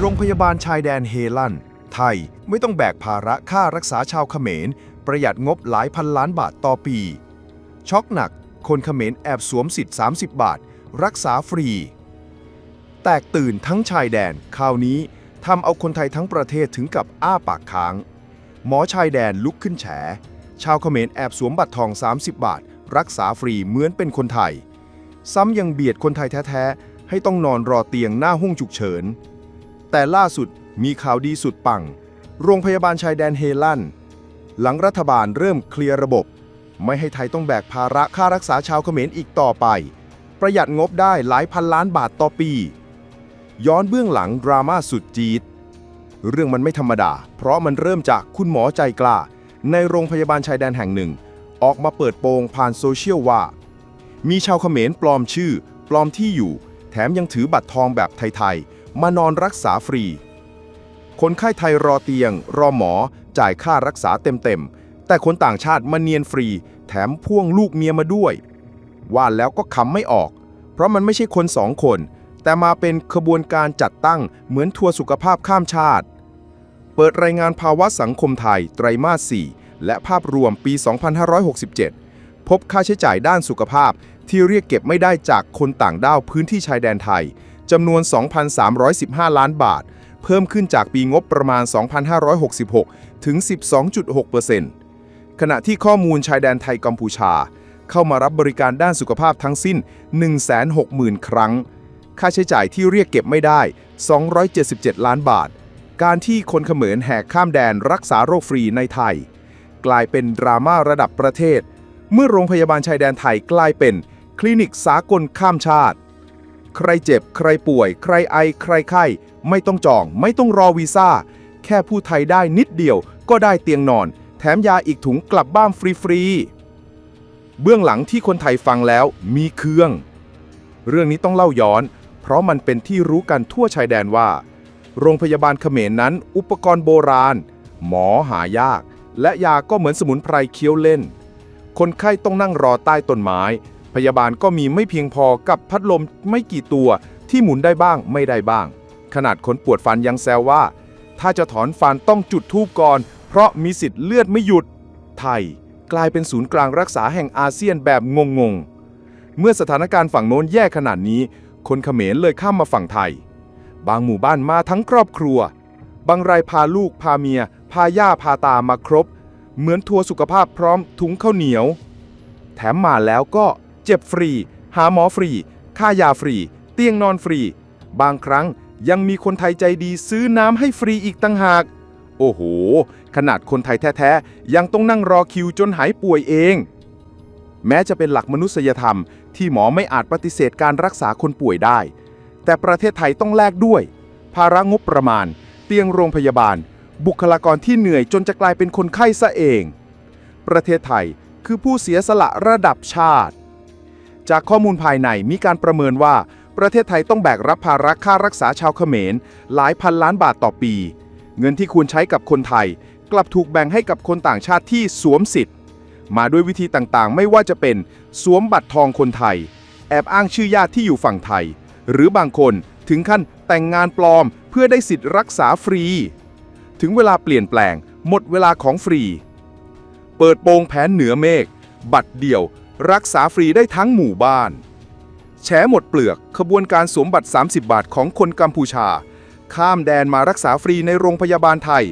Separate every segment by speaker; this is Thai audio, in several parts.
Speaker 1: โรงพยาบาลชายแดนเฮลัน ไทยไม่ต้องแบกภาระค่ารักษาชาวเขมร ประหยัดงบหลายพันล้านบาทต่อปี ช็อกหนัก คนเขมรแอบสวมสิทธิ์ 30 บาท รักษาฟรี แตกตื่นทั้งชายแดนคราวนี้ทำเอาคนไทยทั้งประเทศถึงกับอ้าปากค้าง หมอชายแดนลุกขึ้นแฉ ชาวเขมรแอบสวมบัตรทอง 30 บาท รักษาฟรีเหมือนเป็นคนไทย ซ้ำยังเบียดคนไทยแท้ ๆ ให้ต้องนอนรอเตียงหน้าห้องฉุกเฉิน แต่ล่าสุดมีข่าวดีสุดปัง โรงพยาบาลชายแดนเฮลันหลังรัฐบาลเริ่มเคลียร์ระบบ ไม่ให้ไทยต้องแบกภาระค่ารักษาชาวเขมรอีกต่อไป ประหยัดงบได้หลายพันล้านบาทต่อปี ย้อนเบื้องหลังดราม่าสุดจี๊ดเรื่องมันไม่ธรรมดา เพราะมันเริ่มจากคุณหมอใจกล้า ในโรงพยาบาลชายแดนแห่งหนึ่ง ออกมาเปิดโปงผ่านโซเชียลว่า มีชาวเขมรปลอมชื่อ ปลอมที่อยู่ แถมยังถือบัตรทองแบบไทยๆ มานอนรักษาฟรี คนไข้ไทยรอเตียง รอหมอ จ่ายค่ารักษาเต็มๆ แต่คนต่างชาติมาเนียนฟรี แถมพ่วงลูกเมียมาด้วย ว่าแล้วก็คำไม่ออก เพราะมันไม่ใช่คนสองคน แต่มาเป็นขบวนการจัดตั้งเหมือนทัวร์สุขภาพข้ามชาติ เปิดรายงานภาวะสังคมไทยไตรมาส 4 และภาพรวมปี 2567พบค่าใช้จ่ายด้านสุขภาพที่เรียกเก็บไม่ได้จากคนต่างด้าวพื้นที่ชายแดนไทย จำนวน 2,315 ล้านบาท เพิ่มขึ้นจากปีงบประมาณ 2,566 ถึง 12.6%ขณะที่ข้อมูลชายแดนไทยกัมพูชา เข้ามารับบริการด้านสุขภาพทั้งสิ้น 160,000 ครั้ง ค่าใช้จ่ายที่เรียกเก็บไม่ได้ 277 ล้านบาท การที่คนเขมรแหกข้ามแดนรักษาโรคฟรีในไทย กลายเป็นดราม่าระดับประเทศ เมื่อโรงพยาบาลชายแดนไทยกลายเป็น คลินิกสากลข้ามชาติ ใครเจ็บ ใครป่วย ใครไอ ใครไข้ ไม่ต้องจอง ไม่ต้องรอวีซ่า แค่พูดไทยได้นิดเดียวก็ได้เตียงนอน แถมยาอีกถุงกลับบ้านฟรีๆ เบื้องหลังที่คนไทยฟังแล้วมีเครื่อง เรื่องนี้ต้องเล่าย้อน เพราะมันเป็นที่รู้กันทั่วชายแดนว่า โรงพยาบาลเขมรนั้น อุปกรณ์โบราณ หมอหายาก และยาก็เหมือนสมุนไพรเคี้ยวเล่น คนไข้ต้องนั่งรอใต้ต้นไม้ พยาบาลก็มีไม่เพียงพอกับพัดลมไม่กี่ตัวที่หมุนได้บ้างไม่ได้บ้าง ขนาดคนปวดฟันยังแซวว่า ถ้าจะถอนฟันต้องจุดทูบก่อน เพราะมีสิทธิ์เลือดไม่หยุด ไทยกลายเป็นศูนย์กลางรักษาแห่งอาเซียนแบบงงๆ เมื่อสถานการณ์ฝั่งโน้นแย่ขนาดนี้ คนเขมรเลยข้ามมาฝั่งไทย บางหมู่บ้านมาทั้งครอบครัว บางรายพาลูกพาเมีย พาย่าพาตามาครบ เหมือนทัวร์สุขภาพพร้อมถุงข้าวเหนียว แถมมาแล้วก็ เจ็บฟรี หาหมอฟรี ค่ายาฟรี เตียงนอนฟรี บางครั้งยังมีคนไทยใจดีซื้อน้ำให้ฟรีอีกตั้งหาก โอ้โห ขนาดคนไทยแท้ๆ ยังต้องนั่งรอคิวจนหายป่วยเอง แม้จะเป็นหลักมนุษยธรรม ที่หมอไม่อาจปฏิเสธการรักษาคนป่วยได้ แต่ประเทศไทยต้องแลกด้วย ภาระงบประมาณ เตียงโรงพยาบาล บุคลากรที่เหนื่อยจนจะกลายเป็นคนไข้ซะเอง ประเทศไทยคือผู้เสียสละระดับชาติ จากข้อมูลภายในมีการประเมินว่า ประเทศไทยต้องแบกรับภาระค่ารักษาชาวเขมร หลายพันล้านบาทต่อปี เงินที่ควรใช้กับคนไทย กลับถูกแบ่งให้กับคนต่างชาติที่สวมสิทธิ์ มาด้วยวิธีต่างๆ ไม่ว่าจะเป็น สวมบัตรทองคนไทย แอบอ้างชื่อญาติที่อยู่ฝั่งไทย หรือบางคนถึงขั้นแต่งงานปลอมเพื่อได้สิทธิ์รักษาฟรี ถึงเวลาเปลี่ยนแปลง หมดเวลาของฟรี เปิดโปงแผนเหนือเมฆบัตรเดี่ยว รักษาฟรีได้ทั้งหมู่บ้าน แฉหมดเปลือกขบวนการสวมบัตร 30 บาทของคนกัมพูชา ข้ามแดนมารักษาฟรีในโรงพยาบาลไทย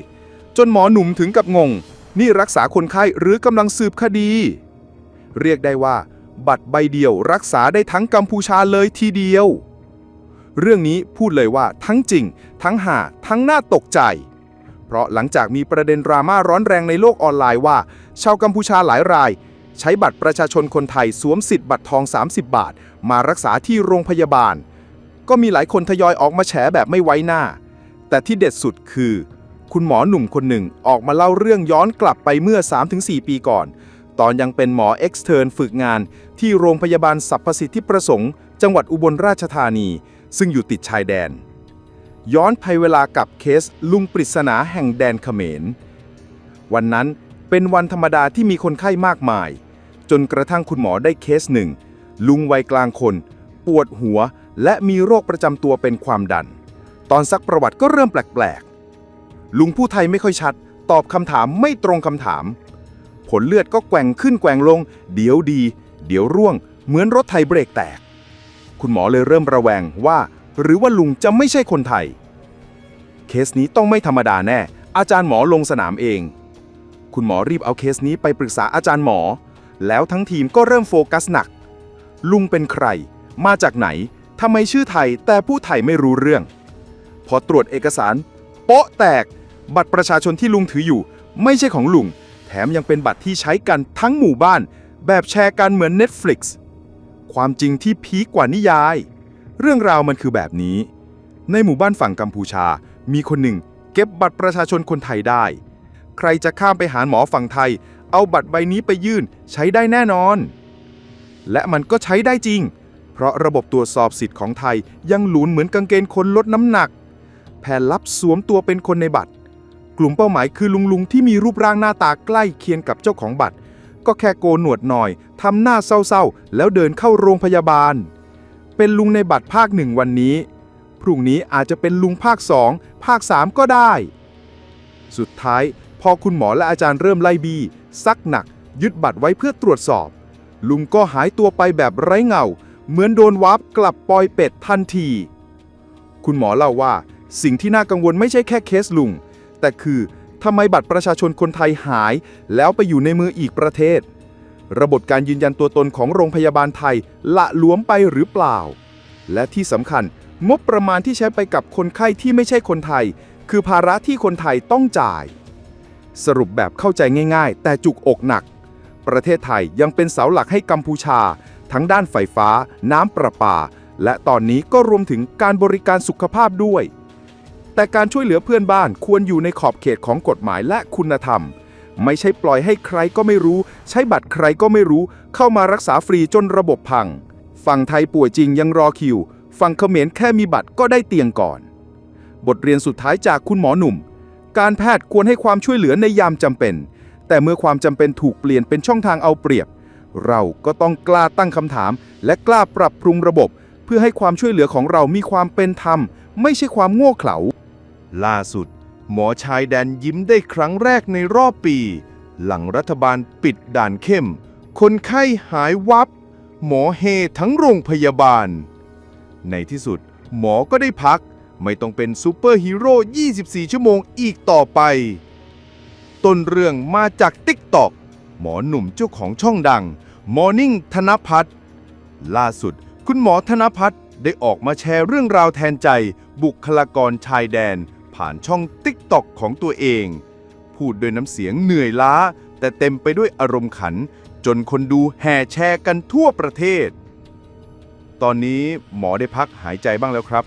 Speaker 1: จนหมอหนุ่มถึงกับงง นี่รักษาคนไข้หรือกำลังสืบคดี เรียกได้ว่า บัตรใบเดียวรักษาได้ทั้งกัมพูชาเลยทีเดียว เรื่องนี้พูดเลยว่าทั้งจริง ทั้งหาทั้งน่าตกใจเพราะหลังจากมีประเด็นดราม่าร้อนแรงในโลกออนไลน์ว่า ชาวกัมพูชาหลายราย ใช้บัตรประชาชนคนไทยสวมสิทธิ์บัตรทอง 30 บาท มารักษาที่โรงพยาบาล ก็มีหลายคนทยอยออกมาแฉแบบไม่ไว้หน้า แต่ที่เด็ดสุดคือ คุณหมอหนุ่มคนหนึ่งออกมาเล่าเรื่องย้อนกลับไปเมื่อ 3-4 ปีก่อน ตอนยังเป็นหมอเอ็กซ์เทร์นฝึกงาน ที่โรงพยาบาลสรรพสิทธิประสงค์ จังหวัดอุบลราชธานี ซึ่งอยู่ติดชายแดน ย้อนไปเวลากับเคสลุงปริศนาแห่งแดนเขมร วันนั้นเป็นวันธรรมดาที่มีคนไข้มากมาย จนกระทั่งคุณหมอได้เคสหนึ่ง ลุงวัยกลางคน ปวดหัวและมีโรคประจำตัวเป็นความดัน ตอนซักประวัติก็เริ่มแปลกๆ ลุงผู้ไทยไม่ค่อยชัด ตอบคำถามไม่ตรงคำถาม ผลเลือดก็แกว่งขึ้นแกว่งลง เดี๋ยวดี เดี๋ยวร่วง เหมือนรถไทยเบรกแตก คุณหมอเลยเริ่มระแวงว่า หรือว่าลุงจะไม่ใช่คนไทย เคสนี้ต้องไม่ธรรมดาแน่ อาจารย์หมอลงสนามเอง คุณหมอรีบเอาเคสนี้ไปปรึกษาอาจารย์หมอ แล้วทั้งทีมก็เริ่มโฟกัสหนัก ลุงเป็นใคร มาจากไหนทำไมชื่อไทยแต่ผู้ไทยไม่รู้เรื่อง พอตรวจเอกสาร โป๊ะแตก บัตรประชาชนที่ลุงถืออยู่ ไม่ใช่ของลุง แถมยังเป็นบัตรที่ใช้กันทั้งหมู่บ้าน แบบแชร์กันเหมือน Netflix ความจริงที่พีคกว่านิยาย เรื่องราวมันคือแบบนี้ ในหมู่บ้านฝั่งกัมพูชา มีคนหนึ่ง เก็บบัตรประชาชนคนไทยได้ ใครจะข้ามไปหาหมอฝั่งไทย เอาบัตรใบนี้ไปยื่นใช้ได้แน่นอน และมันก็ใช้ได้จริง เพราะระบบตรวจสอบสิทธิ์ของไทยยังหลุนเหมือนกางเกงคนลดน้ำหนัก แผ่นลับสวมตัวเป็นคนในบัตร กลุ่มเป้าหมายคือลุงลุงๆที่มีรูปร่างหน้าตาใกล้เคียงกับเจ้าของบัตร ก็แค่โกนหนวดหน่อยทำหน้าเศร้าๆ แล้วเดินเข้าโรงพยาบาล เป็นลุงในบัตรภาคหนึ่งวันนี้พรุ่งนี้อาจจะเป็นลุงภาคสองภาคสามก็ได้ สุดท้าย พอคุณหมอและอาจารย์เริ่มไล่บีซักหนัก ยึดบัตรไว้เพื่อตรวจสอบ ลุงก็หายตัวไปแบบไร้เงา เหมือนโดนวาร์ปกลับปอยเป็ดทันที คุณหมอเล่าว่า สิ่งที่น่ากังวลไม่ใช่แค่เคสลุง แต่คือทำไมบัตรประชาชนคนไทยหาย แล้วไปอยู่ในมืออีกประเทศ ระบบการยืนยันตัวตนของโรงพยาบาลไทยละหลวมไปหรือเปล่า และที่สำคัญงบประมาณที่ใช้ไปกับคนไข้ที่ไม่ใช่คนไทย คือภาระที่คนไทยต้องจ่าย สรุปแบบเข้าใจง่าย ๆ แต่จุกอกหนัก ประเทศไทยยังเป็นเสาหลักให้กัมพูชา ทั้งด้านไฟฟ้า น้ำประปา และตอนนี้ก็รวมถึงการบริการสุขภาพด้วย แต่การช่วยเหลือเพื่อนบ้านควรอยู่ในขอบเขตของกฎหมายและคุณธรรม ไม่ใช่ปล่อยให้ใครก็ไม่รู้ ใช้บัตรใครก็ไม่รู้ เข้ามารักษาฟรีจนระบบพัง ฝั่งไทยป่วยจริงยังรอคิว ฝั่งเขมรแค่มีบัตรก็ได้เตียงก่อน บทเรียนสุดท้ายจากคุณหมอหนุ่ม การแพทย์ควรให้ความช่วยเหลือในยามจำเป็น แต่เมื่อความจำเป็นถูกเปลี่ยนเป็นช่องทางเอาเปรียบ เราก็ต้องกล้าตั้งคำถาม และกล้าปรับปรุงระบบ เพื่อให้ความช่วยเหลือของเรามีความเป็นธรรม ไม่ใช่ความโง่เขลา
Speaker 2: ล่าสุด หมอชายแดนยิ้มได้ครั้งแรกในรอบปี หลังรัฐบาลปิดด่านเข้ม คนไข้หายวับ หมอเฮทั้งโรงพยาบาล ในที่สุด หมอก็ได้พัก ไม่ต้องเป็นซูเปอร์ฮีโร่ 24 ชั่วโมงอีกต่อไป ต้นเรื่องมาจากติ๊กตอกหมอหนุ่มเจ้าของช่องดัง Morning ธนพัฒน์ล่าสุด คุณหมอธนพัฒน์ได้ออกมาแชร์เรื่องราวแทนใจ บุคลากรชายแดน ผ่านช่องติ๊กตอกของตัวเอง พูดด้วยน้ำเสียงเหนื่อยล้า แต่เต็มไปด้วยอารมณ์ขัน จนคนดูแห่แชร์กันทั่วประเทศ ตอนนี้หมอได้พักหายใจบ้างแล้วครับ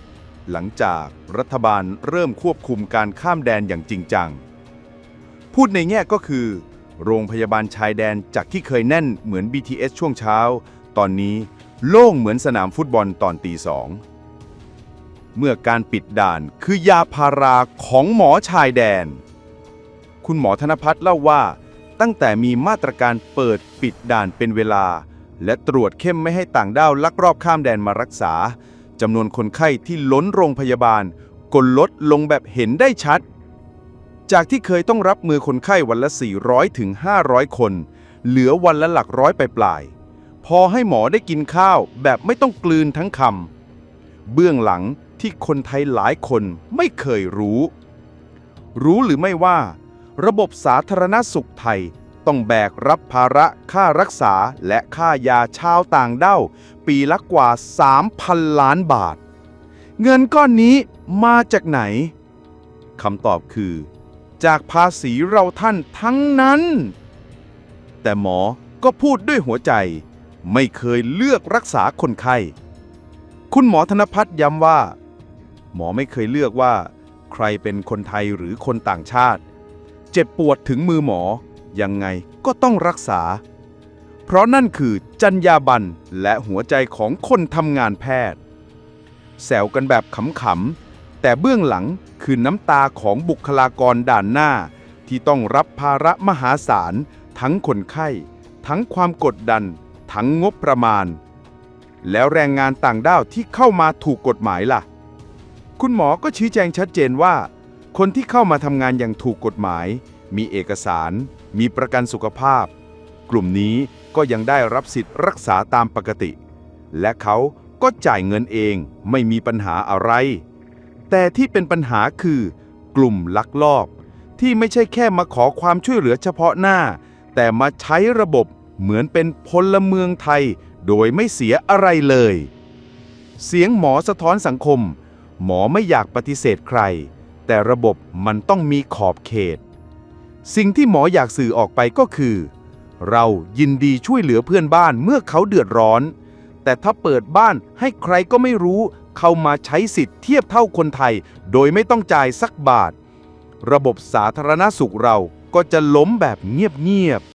Speaker 2: หลังจากรัฐบาลเริ่มควบคุมการข้ามแดนอย่างจริงจัง พูดในแง่ก็คือ โรงพยาบาลชายแดนจากที่เคยแน่นเหมือน BTS ช่วงเช้า ตอนนี้โล่งเหมือนสนามฟุตบอลตอนตีสอง เมื่อการปิดด่านคือยาพาราของหมอชายแดน คุณหมอธนพัฒน์เล่าว่า ตั้งแต่มีมาตรการเปิดปิดด่านเป็นเวลา และตรวจเข้มไม่ให้ต่างด้าวลักลอบข้ามแดนมารักษา จำนวนคนไข้ที่ล้นโรงพยาบาลก็ลดลงแบบเห็นได้ชัด จากที่เคยต้องรับมือคนไข้วันละ 400ถึง500 คน เหลือวันละหลักร้อยไปปลายพอให้หมอได้กินข้าวแบบไม่ต้องกลืนทั้งคำเบื้องหลังที่คนไทยหลายคนไม่เคยรู้ รู้หรือไม่ว่า ระบบสาธารณสุขไทย ต้องแบกรับภาระค่ารักษาและค่ายาชาวต่างด้าวปีละกว่า 3,000 ล้านบาท เงินก้อนนี้มาจากไหนคำตอบคือ จากภาษีเราท่านทั้งนั้น แต่หมอก็พูดด้วยหัวใจ ไม่เคยเลือกรักษาคนไข้ คุณหมอธนพัฒน์ย้ำว่า หมอไม่เคยเลือกว่า ใครเป็นคนไทยหรือคนต่างชาติ เจ็บปวดถึงมือหมอ ยังไงก็ต้องรักษา เพราะนั่นคือจรรยาบรรณและหัวใจของคนทำงานแพทย์ แซวกันแบบขำๆ แต่เบื้องหลังคือน้ำตาของบุคลากรด่านหน้า ที่ต้องรับภาระมหาศาล ทั้งคนไข้ ทั้งความกดดัน ทั้งงบประมาณ แล้วแรงงานต่างด้าวที่เข้ามาถูกกฎหมายล่ะ คุณหมอก็ชี้แจงชัดเจนว่า คนที่เข้ามาทำงานอย่างถูกกฎหมาย มีเอกสาร มีประกันสุขภาพ กลุ่มนี้ก็ยังได้รับสิทธิ์รักษาตามปกติ และเขาก็จ่ายเงินเองไม่มีปัญหาอะไร แต่ที่เป็นปัญหาคือกลุ่มลักลอบ ที่ไม่ใช่แค่มาขอความช่วยเหลือเฉพาะหน้า แต่มาใช้ระบบเหมือนเป็นพลเมืองไทย โดยไม่เสียอะไรเลย เสียงหมอสะท้อนสังคม หมอไม่อยากปฏิเสธใคร แต่ระบบมันต้องมีขอบเขต สิ่งที่หมออยากสื่อออกไปก็คือ เรายินดีช่วยเหลือเพื่อนบ้านเมื่อเขาเดือดร้อน แต่ถ้าเปิดบ้านให้ใครก็ไม่รู้ เข้ามาใช้สิทธิ์เทียบเท่าคนไทย โดยไม่ต้องจ่ายสักบาท ระบบสาธารณสุขเราก็จะล้มแบบเงียบๆ